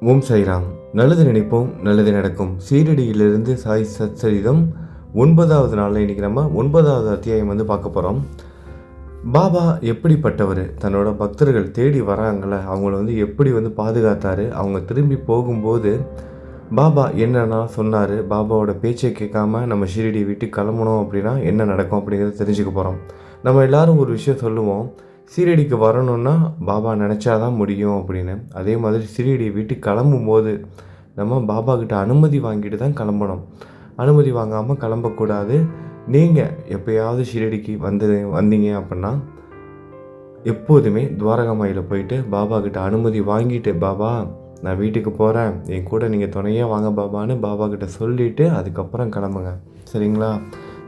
ஓம் சைராம் நல்லது நினைப்போம் நல்லது நடக்கும். சீரடியிலிருந்து சாய் சச்சரிதம் ஒன்பதாவது நாளில் இன்றைக்கி நம்ம ஒன்பதாவது அத்தியாயம் வந்து பார்க்க போகிறோம் பாபா எப்படிப்பட்டவர்? தன்னோட பக்தர்கள் தேடி வராங்கள அவங்கள வந்து எப்படி வந்து பாதுகாத்தாரு? அவங்க திரும்பி போகும்போது பாபா என்னன்னா சொன்னார் பாபாவோட பேச்சை கேட்காம நம்ம ஷீரடியை விட்டு கிளம்பணும் அப்படின்னா என்ன நடக்கும் அப்படிங்கிறத தெரிஞ்சுக்க போகிறோம் நம்ம எல்லாரும் ஒரு விஷயம் சொல்லுவோம் சீரடிக்கு வரணும்னா பாபா நினச்சாதான் முடியும் அப்படின்னு. அதே மாதிரி சீரடி வீட்டுக்கு கிளம்பும்போது நம்ம பாபா கிட்ட அனுமதி வாங்கிட்டு தான் கிளம்பணும். அனுமதி வாங்காமல் கிளம்பக்கூடாது. நீங்கள் எப்பயாவது ஷீரடிக்கு வந்து வந்தீங்க அப்படின்னா எப்போதுமே துவாரகமாயில் போயிட்டு பாபா கிட்ட அனுமதி வாங்கிட்டு பாபா நான் வீட்டுக்கு போகிறேன் என் கூட நீங்கள் துணையாக வாங்க பாபான்னு பாபா கிட்ட சொல்லிவிட்டு அதுக்கப்புறம் கிளம்புங்க. சரிங்களா?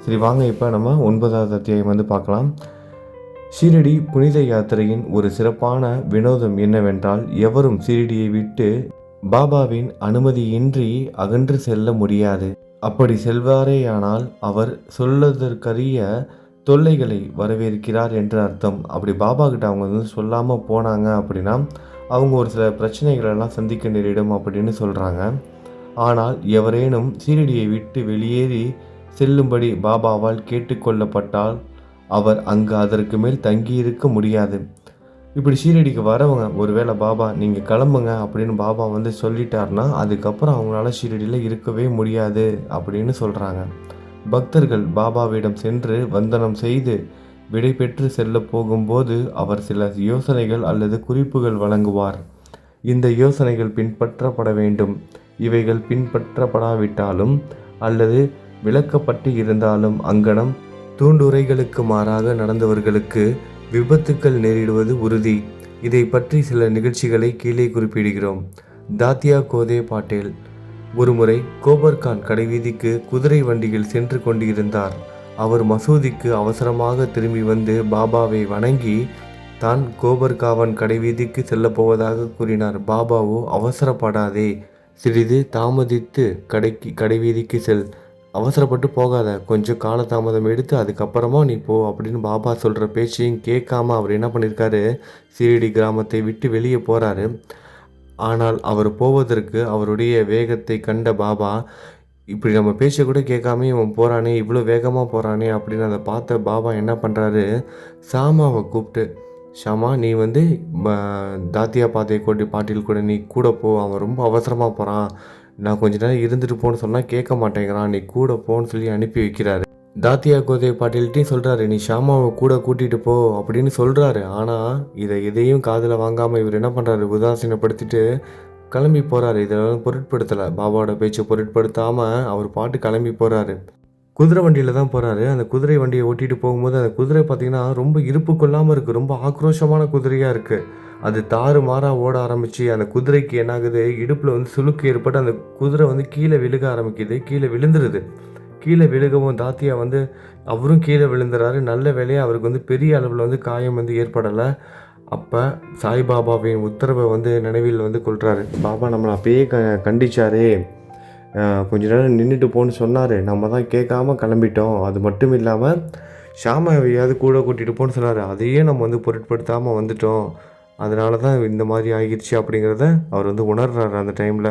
சரி வாங்க இப்போ நம்ம ஒன்பதாவது அத்தியாயம் வந்து பார்க்கலாம். ஷீரடி புனித யாத்திரையின் ஒரு சிறப்பான வினோதம் என்னவென்றால் எவரும் ஷீரடியை விட்டு பாபாவின் அனுமதியின்றி அகன்று செல்ல முடியாது. அப்படி செல்வாரேயானால் அவர் சொல்லதற்கரிய தொல்லைகளை வரவேற்கிறார் என்று அர்த்தம். அப்படி பாபா கிட்ட அவங்க வந்து சொல்லாமல் போனாங்க அப்படின்னா அவங்க ஒரு சில பிரச்சனைகளெல்லாம் சந்திக்க நேரிடும் அப்படின்னு சொல்கிறாங்க ஆனால் எவரேனும் சீரடியை விட்டு வெளியேறி செல்லும்படி பாபாவால் கேட்டுக்கொள்ளப்பட்டால் அவர் அங்கு அதற்கு மேல் தங்கியிருக்க முடியாது. இப்படி ஷீரடிக்கு வரவங்க ஒருவேளை பாபா நீங்கள் கிளம்புங்க அப்படின்னு பாபா வந்து சொல்லிட்டாருன்னா அதுக்கப்புறம் அவங்களால ஷீரடியில் இருக்கவே முடியாது அப்படின்னு சொல்கிறாங்க பக்தர்கள் பாபாவிடம் சென்று வந்தனம் செய்து விடை பெற்று செல்ல போகும்போது அவர் சில யோசனைகள் அல்லது குறிப்புகள் வழங்குவார். இந்த யோசனைகள் பின்பற்றப்பட வேண்டும். இவைகள் பின்பற்றப்படாவிட்டாலும் அல்லது விளக்கப்பட்டு இருந்தாலும் அங்கனம் தூண்டுரைகளுக்கு மாறாக நடந்தவர்களுக்கு விபத்துக்கள் நேரிடுவது உறுதி. இதை பற்றி சில நிகழ்ச்சிகளை கீழே குறிப்பிடுகிறோம். தாத்தியா கோதே பாட்டேல். ஒருமுறை கோபர்கான் கடைவீதிக்கு குதிரை வண்டியில் சென்று கொண்டிருந்தார். அவர் மசூதிக்கு அவசரமாக திரும்பி வந்து பாபாவை வணங்கி தான் கோபர்காவன் கடைவீதிக்கு செல்லப்போவதாக கூறினார். பாபாவோ அவசரப்படாதே. சிறிது தாமதித்து கடைக்கு கடைவீதிக்கு செல். அவசரப்பட்டு போகாத. கொஞ்சம் காலதாமதம் எடுத்து அதுக்கப்புறமா நீ போ அப்படின்னு பாபா சொல்கிற பேச்சையும் கேட்காம அவர் என்ன பண்ணியிருக்காரு சீரடி கிராமத்தை விட்டு வெளியே போகிறாரு ஆனால் அவர் போவதற்கு அவருடைய வேகத்தை கண்ட பாபா இப்படி நம்ம பேச்சை கூட கேட்காம இவன் போகிறானே இவ்வளோ வேகமாக போகிறானே அப்படின்னு அதை பார்த்த பாபா என்ன பண்ணுறாரு சாமாவை கூப்பிட்டு ஷாமா நீ வந்து தாத்தியா பாத்தை கோட்டி பாட்டில் கூட நீ கூட போ. அவன் ரொம்ப அவசரமாக போகிறான் நான் கொஞ்ச நேரம் இருந்துட்டு போன்னு சொன்னால் கேட்க மாட்டேங்கிறான். நீ கூட போன்னு சொல்லி அனுப்பி வைக்கிறாரு. தாத்தியா கோதை பாட்டில்ட்டையும் சொல்கிறாரு நீ ஷாமாவை கூட கூட்டிகிட்டு போ அப்படின்னு சொல்கிறாரு ஆனால் இதை எதையும் காதில் வாங்காமல் இவர் என்ன பண்ணுறாரு உதாசீனப்படுத்திட்டு கிளம்பி போகிறாரு இதெல்லாம் பொருட்படுத்தலை. பாபாவோட பேச்சை பொருட்படுத்தாமல் அவர் பாட்டு கிளம்பி போகிறாரு குதிரை வண்டியில் தான் போகிறாரு அந்த குதிரை வண்டியை ஓட்டிகிட்டு போகும்போது அந்த குதிரை பார்த்திங்கன்னா ரொம்ப இருப்பு கொள்ளாமல் இருக்குது ரொம்ப ஆக்ரோஷமான குதிரையாக இருக்குது அது தாறு மாறாக ஓட ஆரம்பித்து அந்த குதிரைக்கு என்னாகுது? இடுப்பில் வந்து சுளுக்கு ஏற்பட்டு அந்த குதிரை வந்து கீழே விழுக ஆரம்பிக்குது கீழே விழுந்துருது. கீழே விழுகவும் தாத்தியா வந்து அவரும் கீழே விழுந்துறாரு. நல்ல வேலையாக அவருக்கு வந்து பெரிய அளவில் வந்து காயம் வந்து ஏற்படலை. அப்போ சாய்பாபாவின் உத்தரவை வந்து நினைவில் வந்து கொள்கிறாரு பாபா நம்மளை அப்பயே க கண்டிச்சாரே. கொஞ்ச நேரம் நின்றுட்டு போன்னு சொன்னார். நம்ம தான் கேட்காம கிளம்பிட்டோம். அது மட்டும் இல்லாமல் ஷாமாவையாவது கூட கூட்டிகிட்டு போன்னு சொன்னார். அதையே நம்ம வந்து பொருட்படுத்தாமல் வந்துட்டோம். அதனால தான் இந்த மாதிரி ஆகிடுச்சு அப்படிங்கிறத அவர் வந்து உணர்றாரு அந்த டைமில்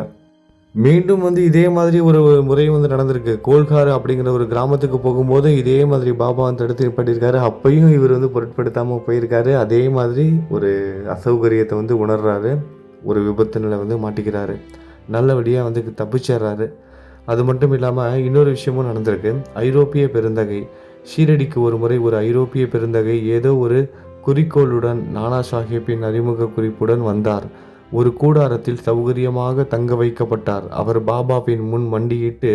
மீண்டும் வந்து இதே மாதிரி ஒரு முறை வந்து நடந்திருக்கு. கோல்கார் அப்படிங்கிற ஒரு கிராமத்துக்கு போகும்போது இதே மாதிரி பாபா வந்து தடுத்து நிப்பாட்டியிருக்காரு. அப்பையும் இவர் வந்து பொருட்படுத்தாமல் போயிருக்காரு. அதே மாதிரி ஒரு அசௌகரியத்தை வந்து உணர்றாரு. ஒரு விபத்துனில் வந்து மாட்டிக்கிறாரு. நல்லபடியாக வந்து தப்பிச்சிடுறாரு. அது மட்டும் இல்லாமல் இன்னொரு விஷயமும் நடந்திருக்கு. ஐரோப்பிய பெருந்தகை. ஷீரடிக்கு ஒரு முறை ஒரு ஐரோப்பிய பெருந்தகை ஏதோ ஒரு குறிக்கோளுடன் நானா சாஹிப்பின் அறிமுக குறிப்புடன் வந்தார். ஒரு கூடாரத்தில் சௌகரியமாக தங்க வைக்கப்பட்டார். அவர் பாபாவின் முன் மண்டியிட்டு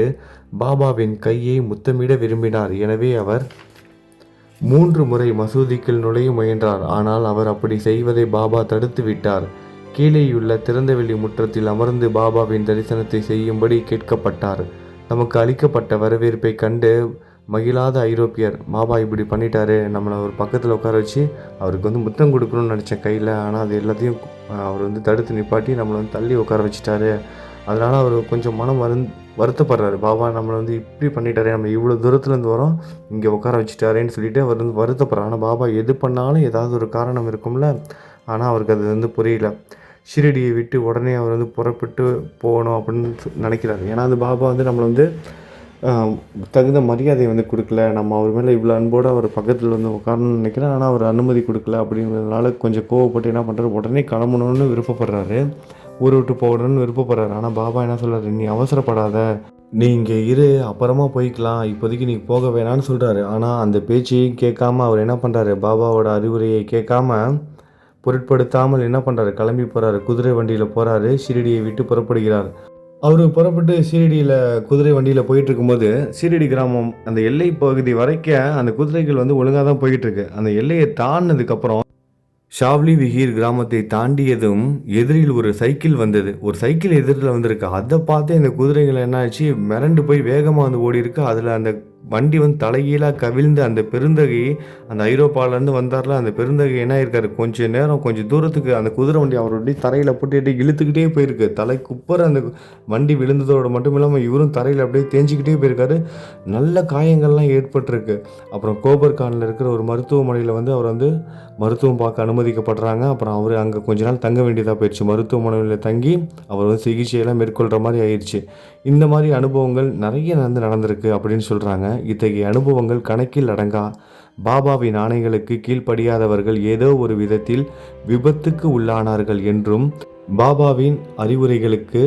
பாபாவின் கையை முத்தமிட விரும்பினார். எனவே அவர் மூன்று முறை மசூதிக்குள் நுழைய முயன்றார். ஆனால் அவர் அப்படி செய்வதை பாபா தடுத்து விட்டார். கீழேயுள்ள திறந்தவெளி முற்றத்தில் அமர்ந்து பாபாவின் தரிசனத்தை செய்யும்படி கேட்கப்பட்டார். நமக்கு அளிக்கப்பட்ட வரவேற்பை கண்டு மகிழாத ஐரோப்பியர். பாபா இப்படி பண்ணிட்டாரு நம்மளை ஒரு பக்கத்தில் உட்கார வச்சு அவருக்கு வந்து முத்தம் கொடுக்கணும்னு நினச்சேன் கையில். ஆனால் அது எல்லாத்தையும் அவர் வந்து தடுத்து நிப்பாட்டி நம்மளை வந்து தள்ளி உட்கார வச்சுட்டாரு. அதனால் அவர் கொஞ்சம் மனம் வருந் வருத்தப்படுறாரு. பாபா நம்மளை வந்து இப்படி பண்ணிட்டாரே நம்ம இவ்வளோ தூரத்துலேருந்து வரோம் இங்கே உட்கார வச்சுட்டாரேன்னு சொல்லிட்டு அவர் வந்து வருத்தப்படுறார். ஆனால் பாபா எது பண்ணாலும் ஏதாவது ஒரு காரணம் இருக்கும்ல ஆனால் அவருக்கு அது வந்து புரியல. ஷிரடியை விட்டு உடனே அவர் வந்து புறப்பட்டு போகணும் அப்படின்னு சொ- நினைக்கிறாரு. ஏன்னா அந்த பாபா வந்து நம்மளை வந்து தகுந்த மரியாதையை வந்து கொடுக்கல. நம்ம அவர் மேலே இவ்வளோ அன்போடு அவர் பக்கத்தில் வந்து உட்காரணும்னு நினைக்கிறேன். ஆனால் அவர் அனுமதி கொடுக்கல அப்படிங்கிறதுனால கொஞ்சம் கோவப்பட்டு என்ன பண்ணுறாரு உடனே கிளம்பணும்னு விருப்பப்படுறாரு. ஊரை விட்டு போகணும்னு விருப்பப்படுறாரு. ஆனால் பாபா என்ன சொல்கிறாரு நீ அவசரப்படாத. நீ இங்கே இரு அப்புறமா போய்க்கலாம். இப்போதைக்கு நீ போக வேணான்னு சொல்கிறாரு ஆனால் அந்த பேச்சையும் கேட்காம அவர் என்ன பண்ணுறாரு பாபாவோட அறிவுரையை கேட்காம பொருட்படுத்தாமல் என்ன பண்ணுறாரு கிளம்பி போகிறாரு குதிரை வண்டியில் போகிறாரு ஷிரடியை விட்டு புறப்படுகிறார். அவர் புறப்பட்டு ஷீரடியில் குதிரை வண்டியில் போயிட்டு இருக்கும்போது கிராமம் அந்த எல்லை பகுதி வரைக்கும் அந்த குதிரைகள் வந்து ஒழுங்காக தான் போயிட்டு இருக்கு அந்த எல்லையை தாண்டினதுக்கப்புறம் ஷாவ்லி விஹீர் கிராமத்தை தாண்டியதும் எதிரில் ஒரு சைக்கிள் வந்தது. ஒரு சைக்கிள் எதிரில் வந்திருக்கு. அதை பார்த்து இந்த குதிரைகள் என்னாச்சு? மிரண்டு போய் வேகமாக வந்து ஓடி இருக்கு அதில் அந்த வண்டி வந்து தலைகீழாக கவிழ்ந்து அந்த பெருந்தகை அந்த ஐரோப்பாவிலேருந்து வந்தார்ல அந்த பெருந்தகை என்ன இருக்காரு கொஞ்சம் நேரம் கொஞ்சம் தூரத்துக்கு அந்த குதிரை வண்டி அவருடைய தரையில் போட்டுட்டு இழுத்துக்கிட்டே போயிருக்கு தலை குப்பர அந்த வண்டி விழுந்ததோட மட்டும் இல்லாமல் இவரும் தரையில் அப்படியே தேஞ்சிக்கிட்டே போயிருக்காரு. நல்ல காயங்கள்லாம் ஏற்பட்டிருக்கு. அப்புறம் கோபர்கானில் இருக்கிற ஒரு மருத்துவமனையில் வந்து அவர் வந்து மருத்துவம் பார்க்க அனுமதிக்கப்படுறாங்க. அப்புறம் அவர் அங்கே கொஞ்ச நாள் தங்க வேண்டியதாக போயிடுச்சு மருத்துவமனையில் தங்கி அவர் வந்து சிகிச்சையெல்லாம் மேற்கொள்கிற மாதிரி ஆயிடுச்சு இந்த மாதிரி அனுபவங்கள் நிறைய நடந்து நடந்திருக்கு அப்படின்னு சொல்கிறாங்க இத்தகைய அனுபவங்கள் கணக்கில் அடங்கா பாபாவின் ஆணைகளுக்கு கீழ்ப்படியாதவர்கள் ஏதோ ஒரு விதத்தில் விபத்துக்கு உள்ளானார்கள் என்றும் பாபாவின் அறிவுரைகளுக்கு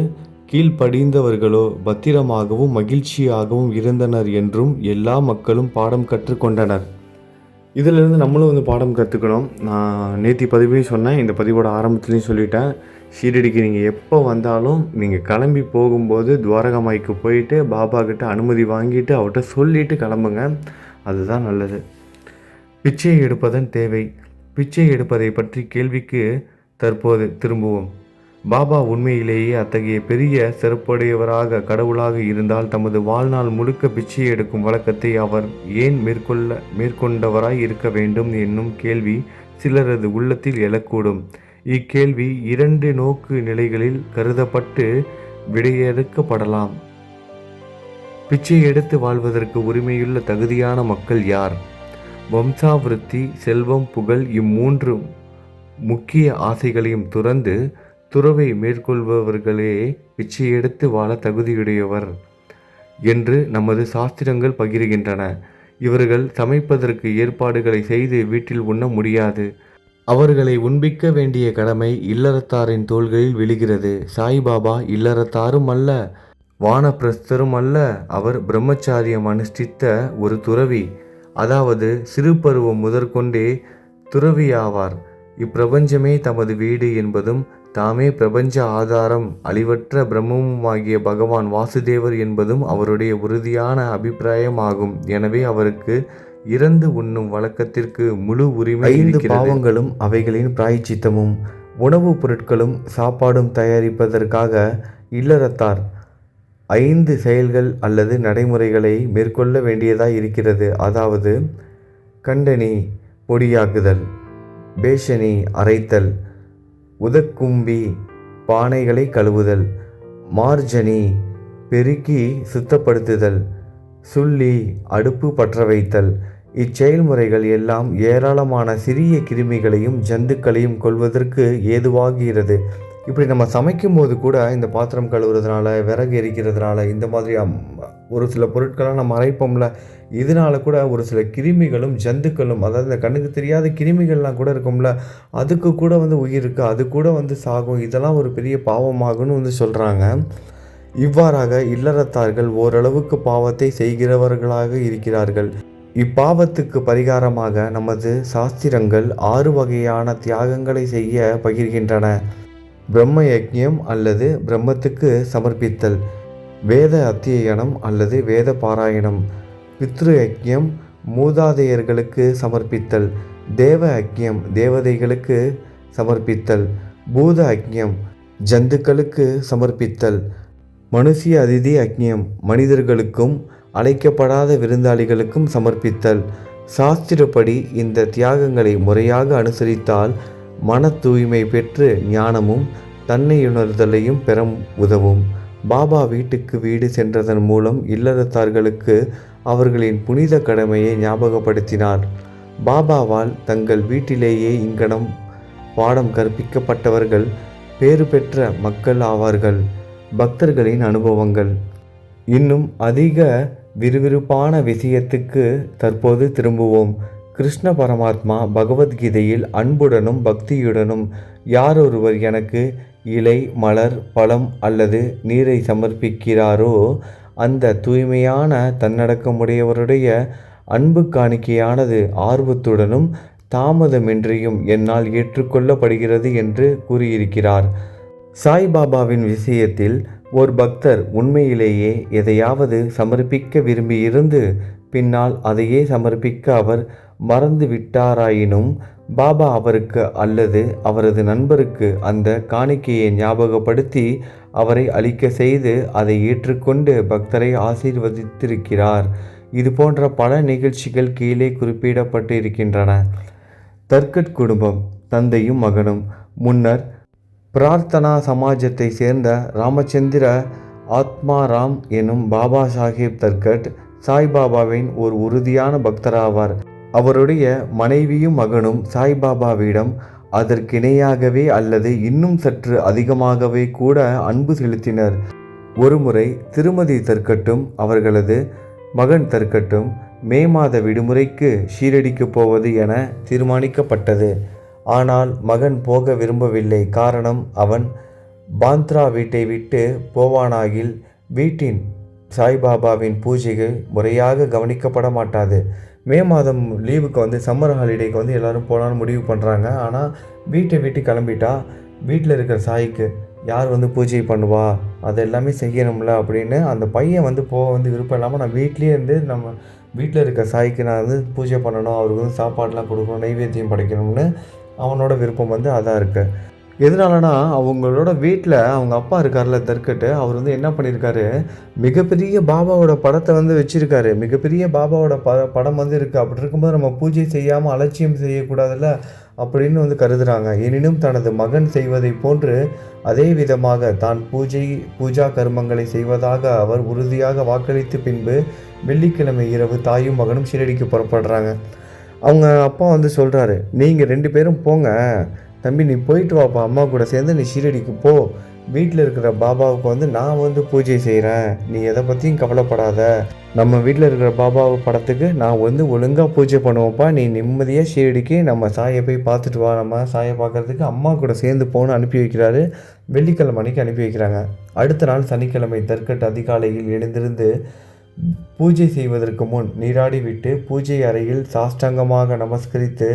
கீழ்ப்படிந்தவர்களோ பத்திரமாகவும் மகிழ்ச்சியாகவும் இருந்தனர் என்றும் எல்லா மக்களும் பாடம் கற்றுக்கொண்டனர். இதிலிருந்து நம்மளும் வந்து பாடம் கற்றுக்கணும் நான் நேத்தி பதிவையும் சொன்னேன். இந்த பதிவோட ஆரம்பத்துலேயும் சொல்லிட்டேன். ஷீரடிக்கு நீங்கள் எப்போ வந்தாலும் நீங்கள் கிளம்பி போகும்போது துவாரகமாய்க்கு போயிட்டு பாபா கிட்ட அனுமதி வாங்கிட்டு அவர்கிட்ட சொல்லிட்டு கிளம்புங்க. அதுதான் நல்லது. பிச்சை எடுப்பதன் தேவை. பிச்சை எடுப்பதை பற்றி கேள்விக்கு தற்போது திரும்புவோம். பாபா உண்மையிலேயே அத்தகைய பெரிய சிறப்புடையவராக கடவுளாக இருந்தால் தமது வாழ்நாள் முழுக்க பிச்சை எடுக்கும் வழக்கத்தை அவர் ஏன் மேற்கொள்ள மேற்கொண்டவராய் இருக்க வேண்டும் என்னும் கேள்வி சிலரது உள்ளத்தில் எழக்கூடும். இக்கேள்வி இரண்டு நோக்கு நிலைகளில் கருதப்பட்டு விடையெடுக்கப்படலாம். பிச்சை எடுத்து வாழ்வதற்கு உரிமையுள்ள தகுதியான மக்கள் யார்? வம்சாவிருத்தி செல்வம் புகழ் இம்மூன்று முக்கிய ஆசைகளையும் துறந்து துறவை மேற்கொள்பவர்களே பிச்சை எடுத்து வாழ தகுதியுடையவர் என்று நமது சாஸ்திரங்கள் பகிர்கின்றன. இவர்கள் சமைப்பதற்கு ஏற்பாடுகளை செய்து வீட்டில் உண்ண முடியாது. அவர்களை உண்பிக்க வேண்டிய கடமை இல்லறத்தாரின் தோள்களில் விழுகிறது. சாய்பாபா இல்லறத்தாரும் அல்ல வானப்பிரஸ்தரும் அல்ல. அவர் பிரம்மச்சாரியம் அனுஷ்டித்த ஒரு துறவி. அதாவது சிறு பருவம் முதற்கொண்டே துறவியாவார். இப்பிரபஞ்சமே தமது வீடு என்பதும் தாமே பிரபஞ்ச ஆதாரம். அழிவற்ற பிரம்மமுமாகிய பகவான் வாசுதேவர் என்பதும் அவருடைய உறுதியான அபிப்பிராயமாகும். எனவே அவருக்கு இறந்து உண்ணும் வழக்கத்திற்கு முழு உரிமை ஐந்து பாவங்களும் அவைகளின் பிராய்ச்சித்தமும் உணவுப் பொருட்களும் சாப்பாடும் தயாரிப்பதற்காக இல்லறத்தார். ஐந்து செயல்கள் அல்லது நடைமுறைகளை மேற்கொள்ள வேண்டியதாய் இருக்கிறது. அதாவது கண்டனி பொடியாக்குதல் பேஷனி அரைத்தல் உதக்கும்பி பானைகளை கழுவுதல் மார்ஜனி பெருக்கி சுத்தப்படுத்துதல் சுள்ளி அடுப்பு பற்ற வைத்தல் இச்செயல்முறைகள் எல்லாம் ஏராளமான சிறிய கிருமிகளையும் ஜந்துக்களையும் கொள்வதற்கு ஏதுவாகிறது. இப்படி நம்ம சமைக்கும் போது கூட இந்த பாத்திரம் கழுவுறதுனால விறகு எரிக்கிறதுனால இந்த மாதிரி ஒரு சில பொருட்களாக நம்ம அரைப்போம்ல இதனால கூட ஒரு சில கிருமிகளும் ஜந்துக்களும் அதாவது இந்த கண்ணுக்கு தெரியாத கிருமிகள்லாம் கூட இருக்கும்ல அதுக்கு கூட வந்து உயிர் இருக்குது அது கூட வந்து சாகும் இதெல்லாம் ஒரு பெரிய பாவமாகும்னு வந்து சொல்கிறாங்க இவ்வாறாக இல்லறத்தார்கள் ஓரளவுக்கு பாவத்தை செய்கிறவர்களாக இருக்கிறார்கள். இப்பாவத்துக்கு பரிகாரமாக நமது சாஸ்திரங்கள் ஆறு வகையான தியாகங்களை செய்ய பகிர்கின்றன. பிரம்ம யக்ஞம் அல்லது பிரம்மத்துக்கு சமர்ப்பித்தல் வேத அத்தியனம் அல்லது வேத பாராயணம் பித்ரு யக்ஞம் மூதாதையர்களுக்கு சமர்ப்பித்தல் தேவ அக்ஞம் தேவதைகளுக்கு சமர்ப்பித்தல் பூத அக்ஞம் ஜந்துக்களுக்கு சமர்ப்பித்தல் மனுஷிய அதிதி அக்ஞம் மனிதர்களுக்கும் அழைக்கப்படாத விருந்தாளிகளுக்கும் சமர்ப்பித்தல். சாஸ்திரப்படி இந்த தியாகங்களை முறையாக அனுசரித்தால் மன தூய்மை பெற்று ஞானமும் தன்னையுணர்தலையும் பெற உதவும். பாபா வீட்டுக்கு வீடு சென்றதன் மூலம் இல்லறத்தார்களுக்கு அவர்களின் புனித கடமையை ஞாபகப்படுத்தினார். பாபாவால் தங்கள் வீட்டிலேயே இங்கனம் பாடம் கற்பிக்கப்பட்டவர்கள் பேறு பெற்ற மக்கள் ஆவார்கள். பக்தர்களின் அனுபவங்கள். இன்னும் அதிக விறுவிறுப்பான விஷயத்துக்கு தற்போது திரும்புவோம். கிருஷ்ண பரமாத்மா பகவத்கீதையில் அன்புடனும் பக்தியுடனும் யாரொருவர் எனக்கு இலை மலர் பழம் அல்லது நீரை சமர்ப்பிக்கிறாரோ அந்த தூய்மையான தன்னடக்கமுடையவருடைய அன்பு காணிக்கையானது ஆர்வத்துடனும் தாமதமின்றியும் என்னால் ஏற்றுக்கொள்ளப்படுகிறது என்று கூறியிருக்கிறார். சாய்பாபாவின் விஷயத்தில் ஒரு பக்தர் உண்மையிலேயே எதையாவது சமர்ப்பிக்க விரும்பியிருந்து பின்னால் அதையே சமர்ப்பிக்க அவர் மறந்து விட்டாராயினும் பாபா அவருக்கு அல்லது அவரது நண்பருக்கு அந்த காணிக்கையை ஞாபகப்படுத்தி அவரை அளிக்க செய்து அதை ஏற்றுக்கொண்டு பக்தரை ஆசீர்வதித்திருக்கிறார். இது போன்ற பல நிகழ்ச்சிகள் கீழே குறிப்பிடப்பட்டு இருக்கின்றன தர்கட் குடும்பம் தந்தையும் மகனும். முன்னர் பிரார்த்தனா சமாஜத்தை சேர்ந்த ராமச்சந்திர ஆத்மாராம் எனும் பாபா சாஹேப் தர்கட் சாய்பாபாவின் ஒரு உறுதியான பக்தராவார். அவருடைய மனைவியும் மகனும் சாய்பாபாவிடம் அதற்கிணையாகவே அல்லது இன்னும் சற்று அதிகமாகவே கூட அன்பு செலுத்தினர். ஒருமுறை திருமதி தற்கட்டும் அவர்களது மகன் தற்கட்டும் மே மாத விடுமுறைக்கு ஷீரடிக்கு போவது என தீர்மானிக்கப்பட்டது. ஆனால் மகன் போக விரும்பவில்லை. காரணம் அவன் பாந்த்ரா வீட்டை விட்டு போவானாகில் வீட்டின் சாய்பாபாவின் பூஜைகள் முறையாக கவனிக்கப்பட மாட்டாது மே மாதம் லீவுக்கு வந்து சம்மர் ஹாலிடேக்கு வந்து எல்லோரும் போகலான்னு முடிவு பண்ணுறாங்க ஆனால் வீட்டை விட்டு கிளம்பிட்டா வீட்டில் இருக்கிற சாய்க்கு யார் வந்து பூஜை பண்ணுவா? அது எல்லாமே செய்யணும்ல? அப்படின்னு அந்த பையன் வந்து போக வந்து விருப்பம் இல்லாமல் நான் வீட்லேயே இருந்து நம்ம வீட்டில் இருக்க சாய்க்கு நான் வந்து பூஜை பண்ணணும் அவருக்கு வந்து சாப்பாடெலாம் கொடுக்கணும் நைவேத்தியம் படைக்கணும்னு அவனோட விருப்பம் வந்து அதான் இருக்குது எதனாலனா அவங்களோட வீட்டில் அவங்க அப்பா இருக்கார்ல தர்கட்டு அவர் வந்து என்ன பண்ணியிருக்காரு மிகப்பெரிய பாபாவோட படத்தை வந்து வச்சுருக்காரு. மிகப்பெரிய பாபாவோட ப படம் வந்து இருக்குது அப்படி இருக்கும்போது நம்ம பூஜை செய்யாமல் அலட்சியம் செய்யக்கூடாதுல்ல? அப்படின்னு வந்து கருதுகிறாங்க எனினும் தனது மகன் செய்வதை போன்று அதே விதமாக தான் பூஜை பூஜா கர்மங்களை செய்வதாக அவர் உறுதியாக வாக்களித்து பின்பு வெள்ளிக்கிழமை இரவு தாயும் மகனும் ஷிரடிக்கு புறப்படுறாங்க. அவங்க அப்பா வந்து சொல்கிறாரு நீங்கள் ரெண்டு பேரும் போங்க. தம்பி நீ போயிட்டு வாப்பா. அம்மா கூட சேர்ந்து நீ ஷீரடிக்கு போ. வீட்டில் இருக்கிற பாபாவுக்கு வந்து நான் வந்து பூஜை செய்கிறேன் நீ எதை பற்றியும் கவலைப்படாத. நம்ம வீட்டில் இருக்கிற பாபாவு படத்துக்கு நான் வந்து ஒழுங்காக பூஜை பண்ணுவோம்ப்பா. நீ நிம்மதியாக ஷீரடிக்கு நம்ம சாயை போய் பார்த்துட்டு வா. நம்ம சாயை பார்க்குறதுக்கு அம்மா கூட சேர்ந்து போன்னு அனுப்பி வைக்கிறாரு. வெள்ளிக்கிழமை அன்னைக்கு அனுப்பி வைக்கிறாங்க. அடுத்த நாள் சனிக்கிழமை தற்கட்டு அதிகாலையில் எழுந்திருந்து பூஜை செய்வதற்கு முன் நீராடிவிட்டு பூஜை அறையில் சாஷ்டாங்கமாக நமஸ்கரித்து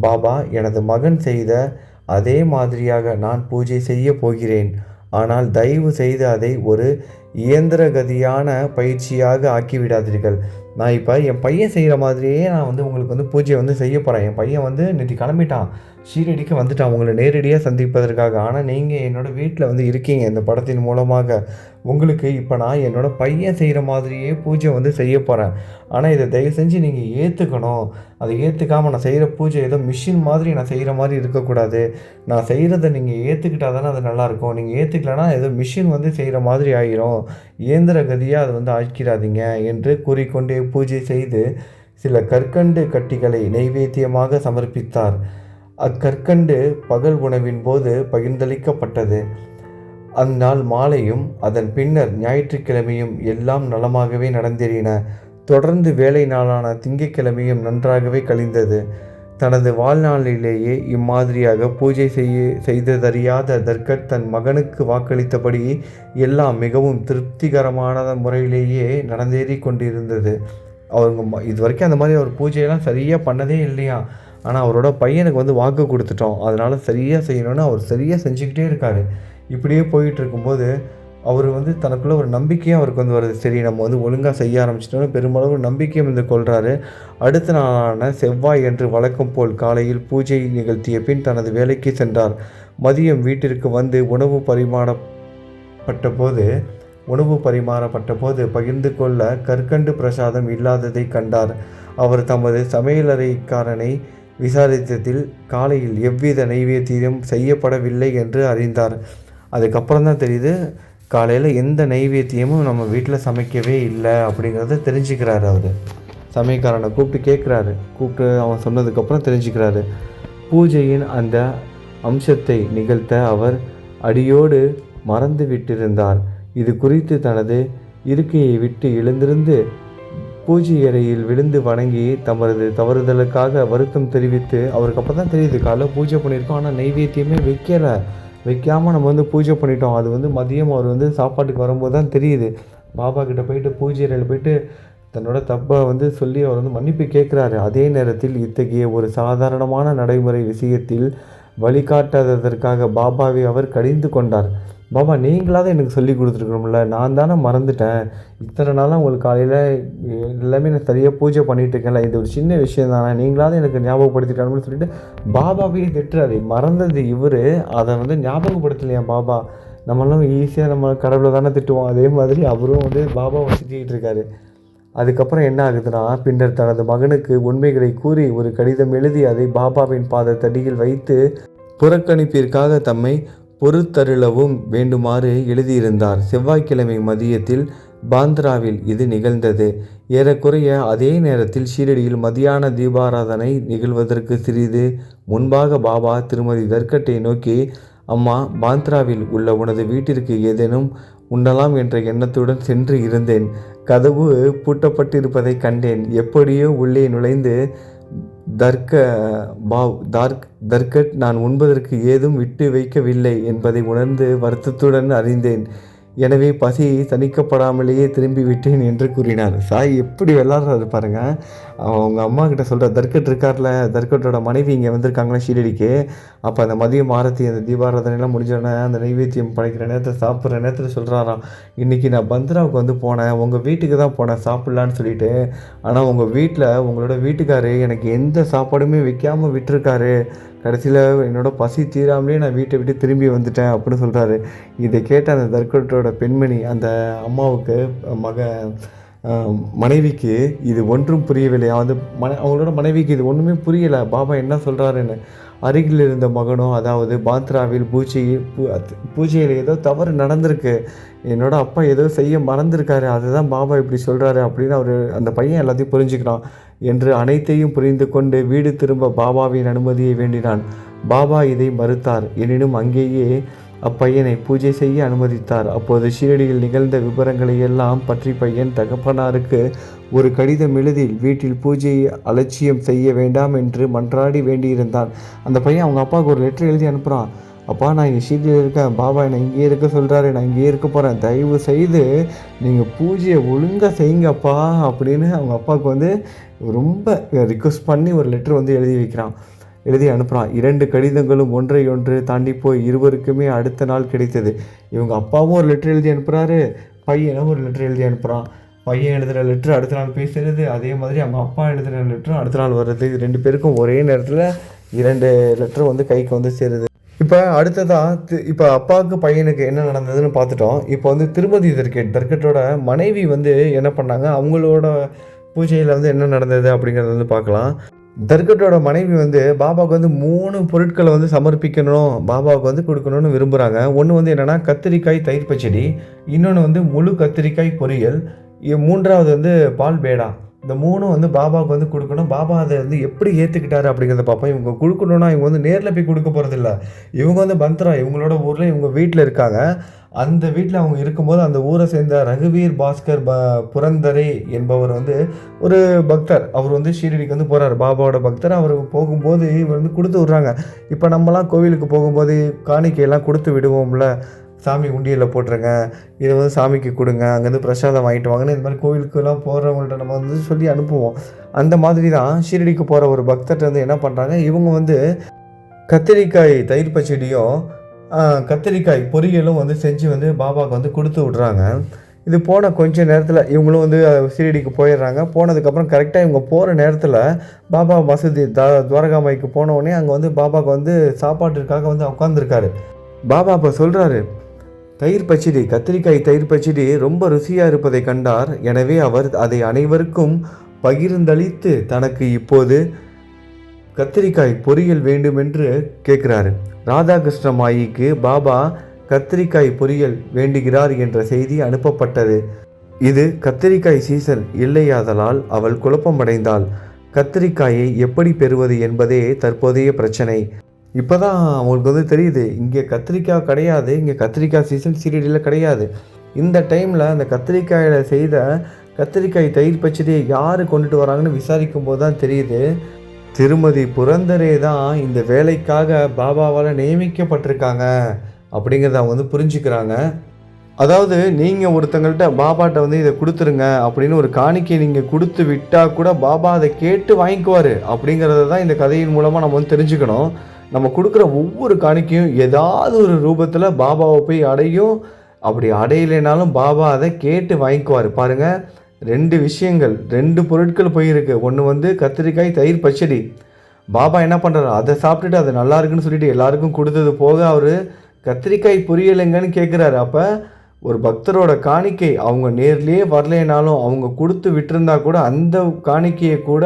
பாபா எனது மகன் செய்த அதே மாதிரியாக நான் பூஜை செய்ய போகிறேன். ஆனால் தயவு செய்து அதை ஒரு இயந்திரகதியான பயிற்சியாக ஆக்கிவிடாதீர்கள். நான் இப்போ என் பையன் செய்கிற மாதிரியே நான் வந்து உங்களுக்கு வந்து பூஜையை வந்து செய்ய போகிறேன் என் பையன் வந்து நேற்று கிளம்பிட்டான். ஷீரடிக்கு வந்துட்டான். உங்களை நேரடியாக சந்திப்பதற்காக. ஆனால் நீங்கள் என்னோடய வீட்டில் வந்து இருக்கீங்க. இந்த படத்தின் மூலமாக உங்களுக்கு இப்போ நான் என்னோடய பையன் செய்கிற மாதிரியே பூஜை வந்து செய்ய போகிறேன் ஆனால் இதை தயவு செஞ்சு நீங்கள் ஏற்றுக்கணும் அதை ஏற்றுக்காமல் நான் செய்கிற பூஜை ஏதோ மிஷின் மாதிரி நான் செய்கிற மாதிரி இருக்கக்கூடாது. நான் செய்கிறத நீங்கள் ஏற்றுக்கிட்டால் தானே அது நல்லாயிருக்கும் நீங்கள் ஏற்றுக்கலனா ஏதோ மிஷின் வந்து செய்கிற மாதிரி ஆகிரும் இயந்திர கதியாக அதை வந்து ஆக்கிடாதீங்க என்று கூறிக்கொண்டே பூஜை செய்து சில கற்கண்டு கட்டிகளை நைவேத்தியமாக சமர்ப்பித்தார். அக்கற்கண்டு பகல் உணவின் போது பகிர்ந்தளிக்கப்பட்டது. அந்நாள் மாலையும் அதன் பின்னர் ஞாயிற்றுக்கிழமையும் எல்லாம் நலமாகவே நடந்தேறின தொடர்ந்து வேலை நாளான திங்கட்கிழமையும் நன்றாகவே கழிந்தது. தனது வாழ்நாளிலேயே இம்மாதிரியாக பூஜை செய்ய செய்ததறியாத தர்கர் தன் மகனுக்கு வாக்களித்தபடி எல்லாம் மிகவும் திருப்திகரமான முறையிலேயே நடந்தேறி கொண்டிருந்தது. அவங்க இது வரைக்கும் அந்த மாதிரி அவர் பூஜையெல்லாம் சரியாக பண்ணதே இல்லையா? ஆனால் அவரோட பையனுக்கு வந்து வாக்கு கொடுத்துட்டோம். அதனால் சரியாக செய்யணும்னு அவர் சரியாக செஞ்சுக்கிட்டே இருக்கார். இப்படியே போயிட்டு இருக்கும்போது அவர் வந்து தனக்குள்ள ஒரு நம்பிக்கையும் அவருக்கு வந்து வருது. சரி நம்ம வந்து ஒழுங்காக செய்ய ஆரம்பிச்சிட்டோம்னு பெருமளவு நம்பிக்கையும் வந்து கொள்கிறாரு அடுத்த நாளான செவ்வாய் என்று வழக்கம் போல் காலையில் பூஜை நிகழ்த்திய பின் தனது வேலைக்கு சென்றார். மதியம் வீட்டிற்கு வந்து உணவு பரிமாறப்பட்ட போது உணவு பரிமாறப்பட்ட போது பகிர்ந்து கொள்ள கற்கண்டு பிரசாதம் இல்லாததை கண்டார். அவர் தமது சமையலறைக்காரனை விசாரித்ததில் காலையில் எவ்வித நைவேத்தியம் செய்யப்படவில்லை என்று அறிந்தார். அதுக்கப்புறம் தான் தெரியுது காலையில் எந்த நைவேத்தியமும் நம்ம வீட்டில் சமைக்கவே இல்லை அப்படிங்கிறத தெரிஞ்சுக்கிறாரு அவர். சமையக்காரனை கூப்பிட்டு கேட்குறாரு கூப்பிட்டு அவன் சொன்னதுக்கப்புறம் தெரிஞ்சுக்கிறாரு. பூஜையின் அந்த அம்சத்தை நிகழ்த்த அவர் அடியோடு மறந்து விட்டிருந்தார். இது குறித்து தனது இருக்கையை விட்டு எழுந்திருந்து பூஜை அறையில் விழுந்து வணங்கி தமது தவறுதலுக்காக வருத்தம் தெரிவித்து அவருக்கு அப்போ தான் தெரியுது காலைல பூஜை பண்ணியிருக்கோம் ஆனால் நைவேத்தியமே வைக்கலை. வைக்காமல் நம்ம வந்து பூஜை பண்ணிட்டோம். அது வந்து மதியம் அவர் வந்து சாப்பாட்டுக்கு வரும்போது தான் தெரியுது. பாபா கிட்டே போயிட்டு பூஜை அறையில் போயிட்டு தன்னோட தப்பை வந்து சொல்லி அவர் வந்து மன்னிப்பு கேட்குறாரு. அதே நேரத்தில் இத்தகைய ஒரு சாதாரணமான நடைமுறை விஷயத்தில் வழிகாட்டாததற்காக பாபாவை அவர் கடிந்து கொண்டார். பாபா நீங்களாவது எனக்கு சொல்லி கொடுத்துருக்கணும்ல. நான் தானே மறந்துட்டேன். இத்தனை நாளாக உங்களுக்கு காலையில் எல்லாமே நான் சரியாக பூஜை பண்ணிகிட்டு இருக்கேன்ல. இது ஒரு சின்ன விஷயம் தானே. நீங்களாவது எனக்கு ஞாபகப்படுத்திட்டாங்கன்னு சொல்லிட்டு பாபாவையும் திட்டுறாரு. மறந்தது இவர். அதை வந்து ஞாபகப்படுத்தலையா பாபா? நம்மளும் ஈஸியாக நம்ம கடவுளை தானே திட்டுவோம். அதே மாதிரி அவரும் வந்து பாபாவை திட்டிகிட்டு இருக்காரு. அதுக்கப்புறம் என்ன ஆகுதுன்னா பின்னர் தனது மகனுக்கு உண்மைகளை கூறி ஒரு கடிதம் எழுதி அதை பாபாவின் பாதத்தடியில் வைத்து புறக்கணிப்பிற்காக தம்மை பொறுத்தருளவும் வேண்டுமாறு எழுதியிருந்தார். செவ்வாய்க்கிழமை மதியத்தில் பாந்திராவில் இது நிகழ்ந்தது. ஏறக்குறைய அதே நேரத்தில் ஷீரடியில் மதியான தீபாராதனை நிகழ்வதற்கு சிறிது முன்பாக பாபா திருமதி தர்கட்டை நோக்கி அம்மா பாந்த்ராவில் உள்ள உனது வீட்டிற்கு ஏதேனும் உண்ணலாம் என்ற எண்ணத்துடன் சென்று இருந்தேன். கதவு பூட்டப்பட்டிருப்பதை கண்டேன். எப்படியோ உள்ளே நுழைந்து தர்க்க பாவ் தார்க் தர்கட் நான் உண்பதற்கு ஏதும் விட்டு வைக்கவில்லை என்பதை உணர்ந்து வருத்தத்துடன் அறிந்தேன். எனவே பசி தணிக்கப்படாமலேயே திரும்பி விட்டேன் என்று கூறினார். சாய் எப்படி விளாட்றாரு பாருங்க. அவங்க அம்மா கிட்ட சொல்கிற தர்கட் இருக்கார்ல தர்கட்டோட மனைவி இங்கே வந்திருக்காங்களே ஷீரடிக்கு. அப்போ அந்த மதியம் ஆரத்தி அந்த தீபாராதனைலாம் முடிஞ்சோடனே அந்த நைவேத்தியம் படைக்கிற நேரத்தில் சாப்பிட்ற நேரத்தில் சொல்கிறாராம் இன்றைக்கி நான் பந்த்ராவுக்கு வந்து போனேன் உங்கள் வீட்டுக்கு தான் போனேன் சாப்பிட்லான்னு சொல்லிட்டு. ஆனால் உங்கள் வீட்டில் உங்களோட வீட்டுக்காரு எனக்கு எந்த சாப்பாடுமே வைக்காமல் விட்டுருக்காரு. கடைசியில் என்னோட பசி தீராமலே நான் வீட்டை விட்டு திரும்பி வந்துட்டேன் அப்படின்னு சொல்கிறாரு இதை கேட்ட அந்த தர்கட்டோட பெண்மணி அந்த அம்மாவுக்கு மக மனைவிக்கு இது ஒன்றும் புரியவில்லை. வந்து மன அவங்களோட மனைவிக்கு இது ஒன்றுமே புரியலை. பாபா என்ன சொல்கிறாருன்னு அருகில் இருந்த மகனும் அதாவது பாத்ராவில் பூஜை பூ பூஜையில் ஏதோ தவறு நடந்திருக்கு. என்னோட அப்பா ஏதோ செய்ய மறந்துருக்காரு. அதுதான் பாபா இப்படி சொல்கிறாரு அப்படின்னு அவர் அந்த பையன் எல்லாத்தையும் புரிஞ்சுக்கிறான் என்று அனைத்தையும் புரிந்து கொண்டு வீடு திரும்ப பாபாவின் அனுமதியை வேண்டினான். பாபா இதை மறுத்தார். எனினும் அங்கேயே அப்பையனை பூஜை செய்ய அனுமதித்தார். அப்போது ஷீரடியில் நிகழ்ந்த விவரங்களை எல்லாம் பற்றி பையன் தகப்பனாருக்கு ஒரு கடிதம் எழுதில் வீட்டில் பூஜையை அலட்சியம் செய்ய வேண்டாம் என்று மன்றாடி வேண்டியிருந்தான். அந்த பையன் அவங்க அப்பாவுக்கு ஒரு லெட்டர் எழுதி அனுப்புகிறான் அப்பா நான் இங்கே ஷீரடியில் இருக்கேன். பாபா என்னை இங்கேயே இருக்க சொல்கிறாரு நான் இங்கேயே இருக்க போகிறேன் தயவு செய்து நீங்கள் பூஜையை ஒழுங்காக செய்யுங்கப்பா அப்படின்னு அவங்க அப்பாவுக்கு வந்து ரொம்ப ரிக்வஸ்ட் பண்ணி ஒரு லெட்டர் வந்து எழுதி வைக்கிறான். எழுதி அனுப்புகிறான் இரண்டு கடிதங்களும் ஒன்றை ஒன்று தாண்டி போய் இருவருக்குமே அடுத்த நாள் கிடைத்தது. இவங்க அப்பாவும் ஒரு லெட்டர் எழுதி அனுப்புகிறாரு பையனும் ஒரு லெட்டர் எழுதி அனுப்புகிறான் பையன் எழுதுகிற லெட்ரு அடுத்த நாள் பேசுறது அதே மாதிரி அவங்க அப்பா எழுதுகிற லெட்டரும் அடுத்த நாள் வர்றது. ரெண்டு பேருக்கும் ஒரே நேரத்தில் இரண்டு லெட்டரும் வந்து கைக்கு வந்து சேருது. இப்போ அடுத்ததாக இப்போ அப்பாவுக்கு பையனுக்கு என்ன நடந்ததுன்னு பார்த்துட்டோம். இப்போ வந்து திருமதி தர்கெட் தர்கட்டோட மனைவி வந்து என்ன பண்ணாங்க? அவங்களோட பூஜையில் வந்து என்ன நடந்தது அப்படிங்கிறத வந்து பார்க்கலாம். தர்கட்டோட மனைவி வந்து பாபாவுக்கு வந்து மூணு பொருட்களை வந்து சமர்ப்பிக்கணும். பாபாவுக்கு வந்து கொடுக்கணும்னு விரும்புகிறாங்க ஒன்று வந்து என்னென்னா கத்திரிக்காய் தயிர் பச்சடி. இன்னொன்று வந்து முழு கத்திரிக்காய் பொரியல். மூன்றாவது வந்து பால் பேடா. இந்த மூணும் வந்து பாபாவுக்கு வந்து கொடுக்கணும். பாபா அதை வந்து எப்படி ஏற்றுக்கிட்டாரு அப்படிங்கிறத பார்ப்போம். இவங்க கொடுக்கணும்னா இவங்க வந்து நேரில் போய் கொடுக்க போகிறதில்ல இவங்க வந்து பந்த்ரா இவங்களோட ஊரில் இவங்க வீட்டில் இருக்காங்க. அந்த வீட்டில் அவங்க இருக்கும்போது அந்த ஊரை சேர்ந்த ரகுவீர் பாஸ்கர் ப புரந்தரே என்பவர் வந்து ஒரு பக்தர். அவர் வந்து ஷீரடிக்கு வந்து போகிறார் பாபாவோட பக்தர். அவர் போகும்போது இவர் வந்து கொடுத்து விட்றாங்க. இப்போ நம்மலாம் கோவிலுக்கு போகும்போது காணிக்கையெல்லாம் கொடுத்து விடுவோம்ல. சாமி உண்டியலில் போட்டுருங்க. இதை வந்து சாமிக்கு கொடுங்க. அங்கேருந்து பிரசாதம் வாங்கிட்டு வாங்கன்னு இந்த மாதிரி கோவிலுக்குலாம் போகிறவங்கள்ட்ட நம்ம வந்து சொல்லி அனுப்புவோம். அந்த மாதிரி தான் ஷீரடிக்கு போகிற ஒரு பக்தர்கிட்ட வந்து என்ன பண்ணுறாங்க இவங்க வந்து கத்திரிக்காய் தயிர் பச்சடியும் கத்திரிக்காய் பொரியலும் வந்து செஞ்சு வந்து பாபாவுக்கு வந்து கொடுத்து விட்றாங்க. இது போன கொஞ்ச நேரத்தில் இவங்களும் வந்து சீரடிக்கு ஷீரடிக்கு போயிடுறாங்க. போனதுக்கப்புறம் கரெக்டாக இவங்க போகிற நேரத்தில் பாபா மசூதி த துவாரகாமாய்க்கு போனவுடனே அங்கே வந்து பாபாவுக்கு வந்து சாப்பாட்டிற்காக வந்து உட்காந்துருக்காரு பாபா அப்போ சொல்கிறாரு தயிர் பச்சடி கத்திரிக்காய் தயிர் பச்சடி ரொம்ப ருசியாக இருப்பதை கண்டார். எனவே அவர் அதை அனைவருக்கும் பகிர்ந்தளித்து தனக்கு இப்போது கத்திரிக்காய் பொரியல் வேண்டுமென்று கேட்கிறாரு. ராதாகிருஷ்ண மாயிக்கு பாபா கத்திரிக்காய் பொரியல் வேண்டுகிறார் என்ற செய்தி அனுப்பப்பட்டது. இது கத்திரிக்காய் சீசன் இல்லையாதலால் அவள் குழப்பமடைந்தாள். கத்திரிக்காயை எப்படி பெறுவது என்பதே தற்போதைய பிரச்சனை. இப்போ தான் அவங்களுக்கு வந்து தெரியுது இங்கே கத்திரிக்காய் கிடையாது இங்கே கத்திரிக்காய் சீசன் சீரடியில் கிடையாது. இந்த டைமில் அந்த கத்திரிக்காயில் செய்த கத்திரிக்காய் தயிர் பச்சடியை யார் கொண்டுட்டு வராங்கன்னு விசாரிக்கும் போது தான் தெரியுது. திருமதி புரந்தரே தான் இந்த வேலைக்காக பாபாவால் நியமிக்கப்பட்டிருக்காங்க அப்படிங்கிறத அவங்க வந்து புரிஞ்சுக்கிறாங்க. அதாவது நீங்கள் ஒருத்தங்கள்ட்ட பாபாட்ட வந்து இதை கொடுத்துருங்க அப்படின்னு ஒரு காணிக்கை நீங்கள் கொடுத்து விட்டால் கூட பாபா அதை கேட்டு வாங்கிக்குவார் அப்படிங்கிறத தான் இந்த கதையின் மூலமாக நம்ம வந்து தெரிஞ்சுக்கணும். நம்ம கொடுக்குற ஒவ்வொரு காணிக்கையும் ஏதாவது ஒரு ரூபத்தில் பாபாவை போய் அடையும். அப்படி அடையலைனாலும் பாபா அதை கேட்டு வாங்கிக்குவார். பாருங்கள் ரெண்டு விஷயங்கள் ரெண்டு பொருட்கள் போயிருக்கு. ஒன்று வந்து கத்திரிக்காய் தயிர் பச்சடி. பாபா என்ன பண்ணுறாரு அதை சாப்பிட்டுட்டு அது நல்லா இருக்குன்னு சொல்லிட்டு எல்லாருக்கும் கொடுத்தது போக அவர் கத்திரிக்காய் புரியலைங்கன்னு கேட்குறாரு அப்போ ஒரு பக்தரோட காணிக்கை அவங்க நேர்லேயே வரலைனாலும் அவங்க கொடுத்து விட்டுருந்தா கூட அந்த காணிக்கையை கூட